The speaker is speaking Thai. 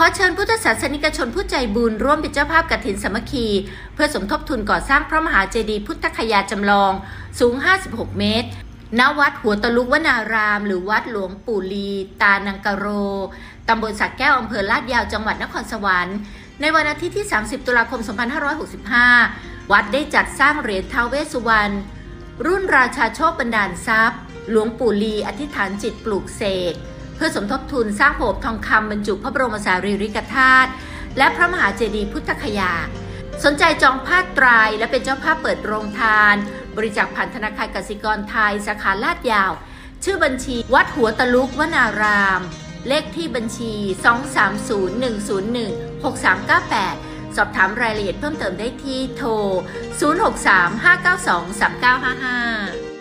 ขอเชิญพุทธศาสนิกชนผู้ใจบุญร่วมเป็นเจ้าภาพกฐินสมัคคี เพื่อสมทบทุนก่อสร้างพระมหาเจดีย์พุทธคยาจำลอง สูง 56 เมตร ณ วัดหัวตะลุกวนาราม หรือวัดหลวงปู่ลี ตานังกโร ตำบลสักแก้วอำเภอลาดยาวจังหวัดนครสวรรค์ ในวันอาทิตย์ที่ 30 ตุลาคม 2565 วัดได้จัดสร้างเหรียญท้าวเวสสุวรรณ รุ่นราชาโชคบันดาลทรัพย์ หลวงปู่ลีอธิษฐานจิตปลูกเสก เพื่อสมทบทุนสร้างโบสถ์ทองคำบรรจุพระบรมสารีริกธาตุและพระมหาเจดีย์พุทธคยา สนใจจองผ้าตรายและเป็นเจ้าภาพเปิดโรงทาน บริจาคผ่านธนาคารกสิกรไทย สาขาลาดยาว ชื่อบัญชีวัดหัวตะลุกวนาราม เลขที่บัญชี 230-101-6398 สอบถามรายละเอียดเพิ่มเติมได้ที่โทร 063-592-3955